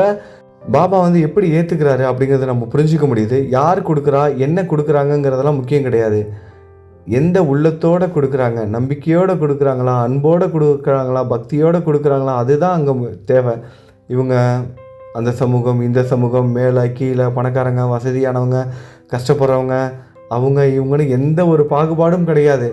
பாபா வந்து எப்படி ஏற்றுக்கிறாரு அப்படிங்கிறத நம்ம புரிஞ்சுக்க முடியுது. யார் கொடுக்குறா என்ன கொடுக்குறாங்கங்கிறதெல்லாம் முக்கியம் கிடையாது. எந்த உள்ளத்தோடு கொடுக்குறாங்க நம்பிக்கையோடு கொடுக்குறாங்களா அன்போடு கொடுக்குறாங்களா பக்தியோடு கொடுக்குறாங்களா அதுதான் அங்கே தேவை. இவங்க அந்த சமூகம் இந்த சமூகம் மேலே கீழே பணக்காரங்க வசதியானவங்க கஷ்டப்படுறவங்க அவங்க இவங்கன்னு எந்த ஒரு பாகுபாடும் கிடையாது.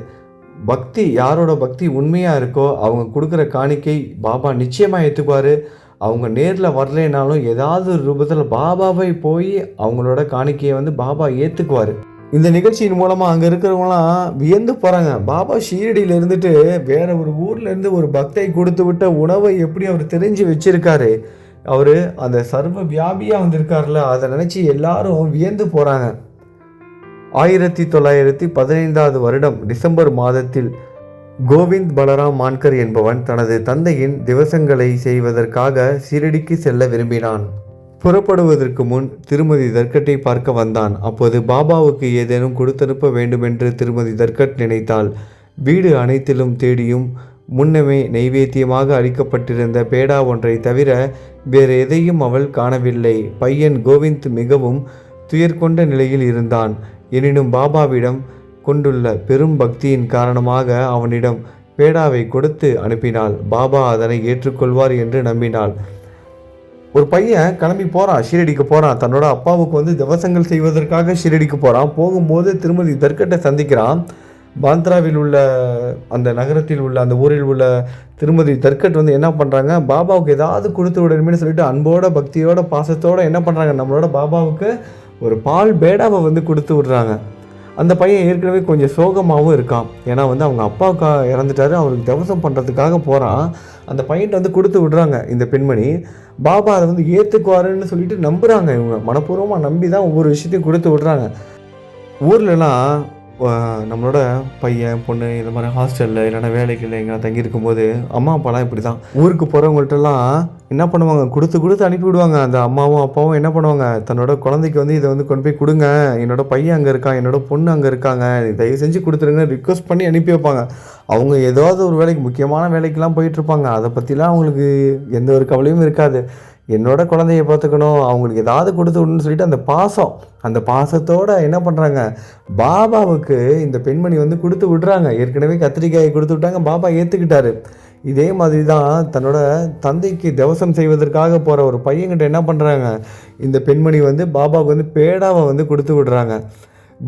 பக்தி யாரோட பக்தி உண்மையாக இருக்கோ அவங்க கொடுக்குற காணிக்கை பாபா நிச்சயமாக ஏற்றுக்குவார் அவங்க நேரில் வரலைனாலும் ஏதாவது ஒரு ரூபத்தில் பாபாவை போய் அவங்களோட காணிக்கையை வந்து பாபா ஏற்றுக்குவார் இந்த நிகழ்ச்சியின் மூலமாக அங்கே இருக்கிறவங்களாம் வியந்து போகிறாங்க பாபா ஷீரடியில் இருந்துட்டு வேற ஒரு ஊர்லேருந்து ஒரு பக்தை கொடுத்து விட்ட உணவை எப்படி அவர் தெரிஞ்சு வச்சிருக்காரு? அவர் அந்த சர்வ வியாபியாக வந்திருக்காருல அதை நினச்சி எல்லாரும் வியந்து போகிறாங்க ஆயிரத்தி தொள்ளாயிரத்தி பதினைந்தாவது வருடம் டிசம்பர் மாதத்தில் கோவிந்த் பலராம் மான்கர் என்பவன் தனது தந்தையின் திவசங்களை செய்வதற்காக சிரடிக்கு செல்ல விரும்பினான். புறப்படுவதற்கு முன் திருமதி தர்கட்டை பார்க்க வந்தான். அப்போது பாபாவுக்கு ஏதேனும் கொடுத்தனுப்ப வேண்டுமென்று திருமதி தர்கட் நினைத்தாள். வீடு அனைத்திலும் தேடியும் முன்னமே நைவேத்தியமாக அளிக்கப்பட்டிருந்த பேடா ஒன்றை தவிர வேறு எதையும் அவள் காணவில்லை. பையன் கோவிந்த் மிகவும் துயர்கொண்ட நிலையில் இருந்தான். எனினும் பாபாவிடம் கொண்டுள்ள பெரும் பக்தியின் காரணமாக அவனிடம் பேடாவை கொடுத்து அனுப்பினாள். பாபா அதனை ஏற்றுக்கொள்வார் என்று நம்பினாள். ஒரு பையன் கிளம்பி போகிறான் ஷீரடிக்கு போகிறான் தன்னோட அப்பாவுக்கு வந்து திவசங்கள் செய்வதற்காக ஷீரடிக்கு போகிறான் போகும்போது திருமதி தர்கட்டை சந்திக்கிறான். பாந்த்ராவில் உள்ள அந்த நகரத்தில் உள்ள அந்த ஊரில் உள்ள திருமதி தர்கட் வந்து என்ன பண்ணுறாங்க பாபாவுக்கு ஏதாவது கொடுத்து விடணுமே சொல்லிட்டு அன்போட பக்தியோட பாசத்தோட என்ன பண்ணுறாங்க நம்மளோட பாபாவுக்கு ஒரு பால் பேடாவை வந்து கொடுத்து விடுறாங்க. அந்த பையன் ஏற்கனவே கொஞ்சம் சோகமாகவும் இருக்கான். ஏன்னா வந்து அவங்க அப்பாவுக்கா இறந்துட்டாரு அவருக்கு தவசம் பண்ணுறதுக்காக போகிறான் அந்த பையன்ட்ட வந்து கொடுத்து விடுறாங்க இந்த பெண்மணி. பாபா அதை வந்து ஏற்றுக்குவாருன்னு சொல்லிட்டு நம்புகிறாங்க இவங்க. மனப்பூர்வமாக நம்பி தான் ஒவ்வொரு விஷயத்தையும் கொடுத்து விடுறாங்க. ஊர்லலாம் நம்மளோட பையன் பொண்ணு இந்த மாதிரி ஹாஸ்டலில் இல்லைன்னா வேலைக்கு இல்லை எங்கே தங்கியிருக்கும் போது அம்மா அப்பாலாம் இப்படி தான் ஊருக்கு போகிறவங்கள்ட்டலாம் என்ன பண்ணுவாங்க? கொடுத்து கொடுத்து அனுப்பி விடுவாங்க. அந்த அம்மாவும் அப்பாவும் என்ன பண்ணுவாங்க? தன்னோட குழந்தைக்கு வந்து இதை வந்து கொண்டு போய் கொடுங்க. என்னோட பையன் அங்கே இருக்கான் என்னோட பொண்ணு அங்கே இருக்காங்க. தயவு செஞ்சு கொடுத்துருங்க ரிக்வஸ்ட் பண்ணி அனுப்பி வைப்பாங்க. அவங்க ஏதாவது ஒரு வேலைக்கு முக்கியமான வேலைக்கெல்லாம் போயிட்டுருப்பாங்க அதை பற்றிலாம் அவங்களுக்கு எந்த ஒரு கவலையும் இருக்காது. என்னோட குழந்தைய பார்த்துக்கணும் அவங்களுக்கு ஏதாவது கொடுத்து விடணும்னு சொல்லிட்டு அந்த பாசம் அந்த பாசத்தோடு என்ன பண்ணுறாங்க பாபாவுக்கு இந்த பெண்மணி வந்து கொடுத்து விடுறாங்க. ஏற்கனவே கத்திரிக்காயை கொடுத்து விட்டாங்க பாபா ஏற்றுக்கிட்டாரு இதே மாதிரி தான் தன்னோட தந்தைக்கு தவசம் செய்வதற்காக போகிற ஒரு பையன்கிட்ட என்ன பண்ணுறாங்க இந்த பெண்மணி வந்து பாபாவுக்கு வந்து பேடாவை வந்து கொடுத்து விடுறாங்க.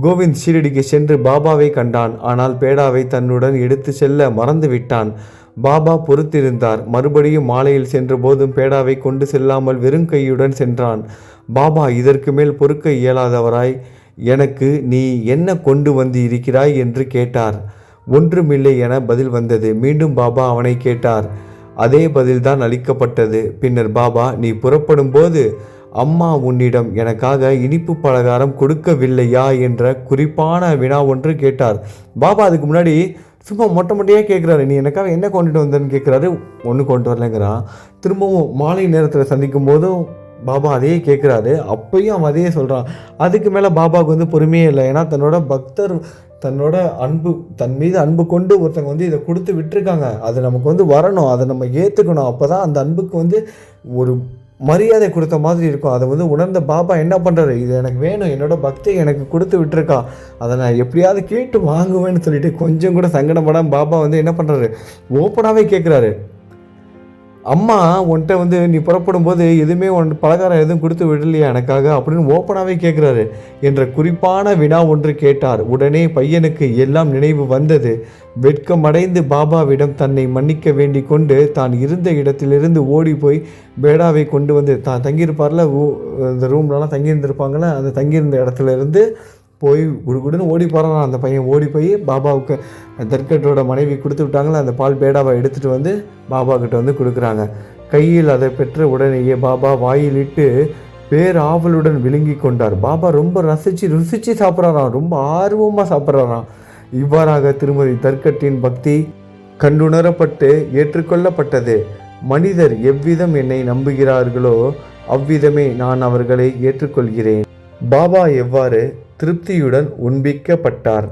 கோவிந்த் ஷீரடிக்கு சென்று பாபாவை கண்டான். ஆனால் பேடாவை தன்னுடன் எடுத்து செல்ல மறந்து விட்டான் பாபா பொறுத்திருந்தார். மறுபடியும் மாலையில் சென்றபோதும் பேடாவை கொண்டு செல்லாமல் வெறும் கையுடன் சென்றான். பாபா இதற்கு மேல் பொறுக்க இயலாதவராய் எனக்கு நீ என்ன கொண்டு வந்து இருக்கிறாய்? என்று கேட்டார். ஒன்றுமில்லை என பதில் வந்தது. மீண்டும் பாபா அவனை கேட்டார். அதே பதில்தான் அளிக்கப்பட்டது. பின்னர் பாபா நீ புறப்படும் போது அம்மா உன்னிடம் எனக்காக இனிப்பு பலகாரம் கொடுக்கவில்லையா என்ற குறிப்பான வினா ஒன்று கேட்டார். பாபா அதுக்கு முன்னாடி சும்மா மொட்டை மொட்டையாக கேட்குறாரு நீ எனக்காக என்ன கொண்டுட்டு வந்தேன்னு கேட்குறாரு ஒன்று கொண்டு வரலைங்கிறான். திரும்பவும் மாலை நேரத்தில் சந்திக்கும் போதும் பாபா அதையே கேட்குறாரு அப்பையும் அவன் அதையே சொல்கிறான் அதுக்கு மேலே பாபாவுக்கு வந்து பொறுமையே இல்லை. ஏன்னா தன்னோட பக்தர் தன்னோட அன்பு தன் மீது அன்பு கொண்டு ஒருத்தங்க வந்து இதை கொடுத்து விட்டுருக்காங்க. அது நமக்கு வந்து வரணும். அதை நம்ம ஏற்றுக்கணும் அப்போ தான் அந்த அன்புக்கு வந்து ஒரு மரியாதை கொடுத்த மாதிரி இருக்கும். அதை வந்து உணர்ந்த பாபா என்ன பண்ணுறாரு இது எனக்கு வேணும். என்னோட பக்தி எனக்கு கொடுத்து விட்டுருக்கா. அதை நான் எப்படியாவது கேட்டு வாங்குவேன்னு சொல்லிட்டு கொஞ்சம் கூட சங்கடப்படாமல் பாபா வந்து என்ன பண்ணுறாரு ஓப்பனாகவே கேட்குறாரு அம்மா உன்கிட்ட வந்து நீ புறப்படும் போது எதுவுமே உன் பலகாரம் எதுவும் கொடுத்து விடலையா எனக்காக அப்படின்னு ஓப்பனாகவே கேட்குறாரு என்ற குறிப்பான வினா ஒன்று கேட்டார். உடனே பையனுக்கு எல்லாம் நினைவு வந்தது. வெட்கமடைந்து பாபாவிடம் தன்னை மன்னிக்க வேண்டி கொண்டு தான் இருந்த இடத்திலிருந்து ஓடி போய் பேடாவை கொண்டு வந்து தான் தங்கியிருப்பார்ல? ஊ- இந்த ரூம்லலாம் தங்கியிருந்திருப்பாங்களே? அந்த தங்கியிருந்த இடத்துல இருந்து போய் குடுகுடுன்னு ஓடி போகிறான் அந்த பையன் ஓடி போய் பாபாவுக்கு தர்கட்டோட மனைவி கொடுத்து விட்டாங்களே அந்த பால் பேடாவை எடுத்துகிட்டு வந்து பாபா கிட்ட வந்து கொடுக்குறாங்க. கையில் அதை பெற்ற உடனேயே பாபா வாயிலிட்டு பேராவலுடன் விழுங்கி கொண்டார். பாபா ரொம்ப ரசித்து ருசித்து சாப்பிட்றாராம். ரொம்ப ஆர்வமாக சாப்பிட்றாராம். இவ்வாறாக திருமதி தர்க்கட்டின் பக்தி கண்டுணரப்பட்டு ஏற்றுக்கொள்ளப்பட்டது. மனிதர் எவ்விதம் என்னை நம்புகிறார்களோ அவ்விதமே நான் அவர்களை ஏற்றுக்கொள்கிறேன். பாபா எவ்வாறு திருப்தியுடன் உண்பிக்கப்பட்டார்.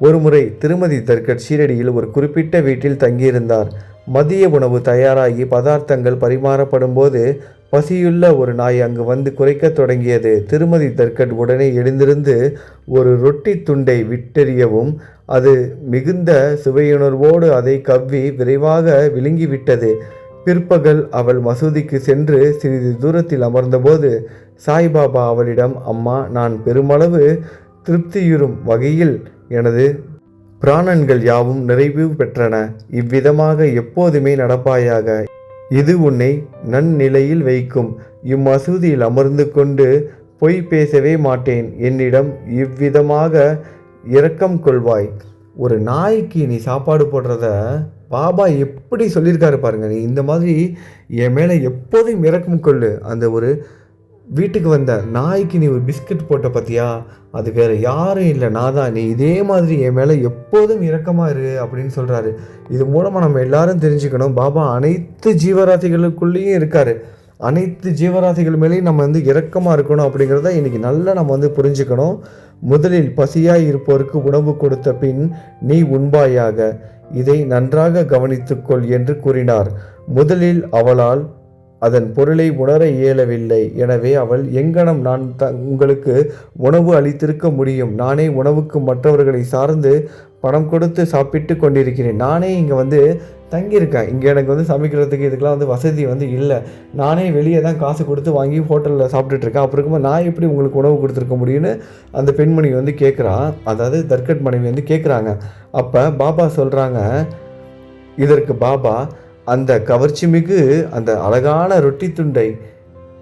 ஒருமுறை திருமதி தர்கட் ஷீரடியில் ஒரு குறிப்பிட்ட வீட்டில் தங்கியிருந்தார். மதிய உணவு தயாராகி பதார்த்தங்கள் பரிமாறப்படும் போது பசியுள்ள ஒரு நாய் அங்கு வந்து குறைக்கத் தொடங்கியது. திருமதி தர்கட் உடனே எழுந்திருந்து ஒரு ரொட்டி துண்டை விட்டெறியவும் அது மிகுந்த சுவையுணர்வோடு அதை கவ்வி விரைவாக விழுங்கிவிட்டது. பிற்பகல் அவள் மசூதிக்கு சென்று சிறிது தூரத்தில் அமர்ந்தபோது சாய்பாபா அவளிடம் அம்மா நான் பெருமளவு திருப்தியுறும் வகையில் எனது பிராணன்கள் யாவும் நிறைவு பெற்றன. இவ்விதமாக எப்போதுமே நடப்பாயாக. இது உன்னை நன்னிலையில் வைக்கும். இம்மசூதியில் அமர்ந்து கொண்டு பொய் பேசவே மாட்டேன். என்னிடம் இவ்விதமாக இரக்கம் கொள்வாய். ஒரு நாய்க்கு நீ சாப்பாடு போடுறத பாபா எப்படி சொல்லியிருக்காரு பாருங்க. நீ இந்த மாதிரி என் மேலே எப்போதும் இறக்கம் கொள்ளு. அந்த ஒரு வீட்டுக்கு வந்த நாய்க்கு நீ ஒரு பிஸ்கட் போட்ட பார்த்தியா அது வேற யாரும் இல்லை நான் தான். நீ இதே மாதிரி என் மேலே எப்போதும் இரக்கமாக இரு அப்படின்னு சொல்கிறாரு இது மூலமாக நம்ம எல்லாரும் தெரிஞ்சுக்கணும். பாபா அனைத்து ஜீவராசிகளுக்குள்ளேயும் இருக்கார். அனைத்து ஜீவராசிகள் மேலேயும் நம்ம வந்து இரக்கமாக இருக்கணும் அப்படிங்கிறத இன்றைக்கி நல்லா நம்ம வந்து புரிஞ்சுக்கணும். முதலில் பசியாய் இருப்போருக்கு உணவு கொடுத்த பின் நீ உண்பாயாக இதை நன்றாக கவனித்துக்கொள் என்று கூறினார். முதலில் அவளால் அதன் பொருளை உணர இயலவில்லை. எனவே அவள் எங்கனம் நான் த உங்களுக்கு உணவு அளித்திருக்க முடியும். நானே உணவுக்கு மற்றவர்களை சார்ந்து பணம் கொடுத்து சாப்பிட்டு கொண்டிருக்கிறேன். நானே இங்கே வந்து தங்கியிருக்கேன். இங்கே எனக்கு வந்து சமைக்கிறதுக்கு இதுக்கெலாம் வந்து வசதி வந்து இல்லை. நானே வெளியே தான் காசு கொடுத்து வாங்கி ஹோட்டலில் சாப்பிட்டுட்ருக்கேன் அப்புறம் இருக்கும்போது நான் எப்படி உங்களுக்கு உணவு கொடுத்துருக்க முடியும்னு அந்த பெண்மணி வந்து கேட்குறான் அதாவது தர்கட் மனைவி வந்து கேட்குறாங்க அப்போ பாபா சொல்கிறாங்க இதற்கு பாபா அந்த கவர்ச்சிமிகு அந்த அழகான ரொட்டி துண்டை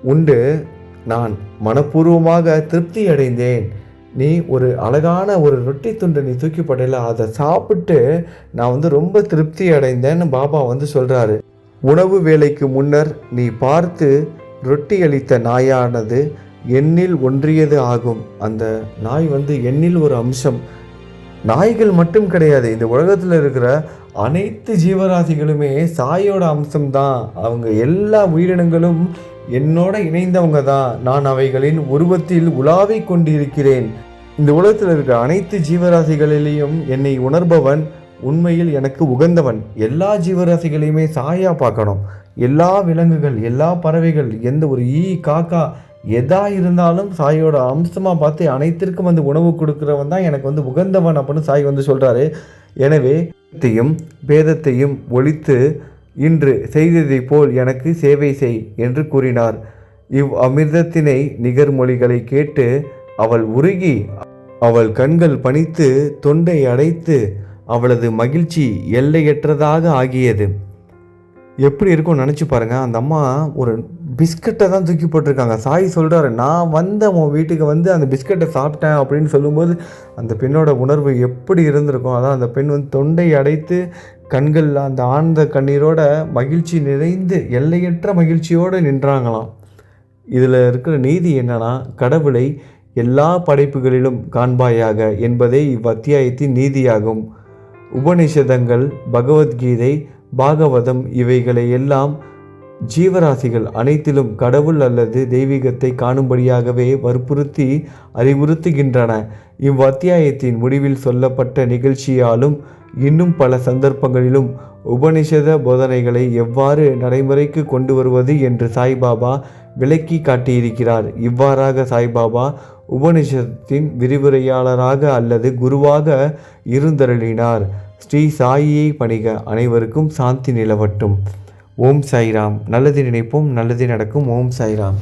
உண்டு. நான் மனப்பூர்வமாக திருப்தி அடைந்தேன். நீ ஒரு அழகான ஒரு ரொட்டி துண்டை நீ தூக்கி போடல அதை சாப்பிட்டு நான் வந்து ரொம்ப திருப்தி அடைந்தேன்னு பாபா வந்து சொல்கிறாரு உணவு வேலைக்கு முன்னர் நீ பார்த்து ரொட்டி அளித்த நாயானது எண்ணில் ஒன்றியது ஆகும். அந்த நாய் வந்து எண்ணில் ஒரு அம்சம். நாய்கள் மட்டும் கிடையாது இந்த உலகத்தில் இருக்கிற அனைத்து ஜீவராசிகளுமே சாயோட அம்சம்தான். அவங்க எல்லா உயிரினங்களும் என்னோட இணைந்தவங்க தான் நான் அவைகளின் உருவத்தில் உலாவிக் கொண்டிருக்கிறேன். இந்த உலகத்தில் இருக்கிற அனைத்து ஜீவராசிகளிலேயும் என்னை உணர்பவன் உண்மையில் எனக்கு உகந்தவன். எல்லா ஜீவராசிகளையுமே சாயா பார்க்கணும். எல்லா விலங்குகள் எல்லா பறவைகள் எந்த ஒரு ஈ காக்கா எதா இருந்தாலும் சாயோட அம்சமாக பார்த்து அனைத்திற்கும் வந்து உணவு கொடுக்குறவன் தான் எனக்கு வந்து உகந்தவன் அப்படின்னு சாய் வந்து சொல்கிறாரு எனவே பேதத்தையும் பேதத்தையும் ஒழித்து இன்று செய்ததைப் போல் எனக்கு சேவை செய் என்று கூறினார். இவ் அமிர்தத்தினை நிகர்மொழிகளை கேட்டு அவள் உருகி அவள் கண்கள் பணித்து தொண்டை அடைத்து அவளது மகிழ்ச்சி எல்லையற்றதாக ஆகியது. எப்படி இருக்கும்னு நினச்சி பாருங்கள் அந்த அம்மா ஒரு பிஸ்கட்டை தான் தூக்கி போட்டிருக்காங்க. சாய் சொல்கிறாரு நான் வந்த உன் வீட்டுக்கு வந்து அந்த பிஸ்கட்டை சாப்பிட்டேன் அப்படின்னு சொல்லும்போது அந்த பெண்ணோட உணர்வு எப்படி இருந்திருக்கும்? அதான் அந்த பெண் வந்து தொண்டை அடைத்து கண்கள் அந்த ஆழ்ந்த கண்ணீரோட மகிழ்ச்சி நிறைந்து எல்லையற்ற மகிழ்ச்சியோடு நின்றாங்களாம். இதில் இருக்கிற நீதி என்னன்னா கடவுளை எல்லா படைப்புகளிலும் காண்பாயாக என்பதே இவ்வத்தியாயத்தின் நீதியாகும். உபனிஷதங்கள் பகவத்கீதை பாகவதம் இவைகளை எல்லாம் ஜீவராசிகள் அனைத்திலும் கடவுள் அல்லது தெய்வீகத்தை காணும்படியாகவே வற்புறுத்தி அறிவுறுத்துகின்றன. இவ்வத்தியாயத்தின் முடிவில் சொல்லப்பட்ட நிகழ்ச்சியாலும் இன்னும் பல சந்தர்ப்பங்களிலும் உபனிஷத போதனைகளை எவ்வாறு நடைமுறைக்கு கொண்டு வருவது என்று சாய்பாபா விளக்கி காட்டியிருக்கிறார். இவ்வாறாக சாய்பாபா உபனிஷத்தின் விரிவுரையாளராக அல்லது குருவாக இருந்தருளினார். ஸ்ரீ சாயியை பணிக அனைவருக்கும் சாந்தி நிலவட்டும். ஓம் சாய்ராம். நல்லது நினைப்போம் நல்லது நடக்கும். ஓம் சாய்ராம்.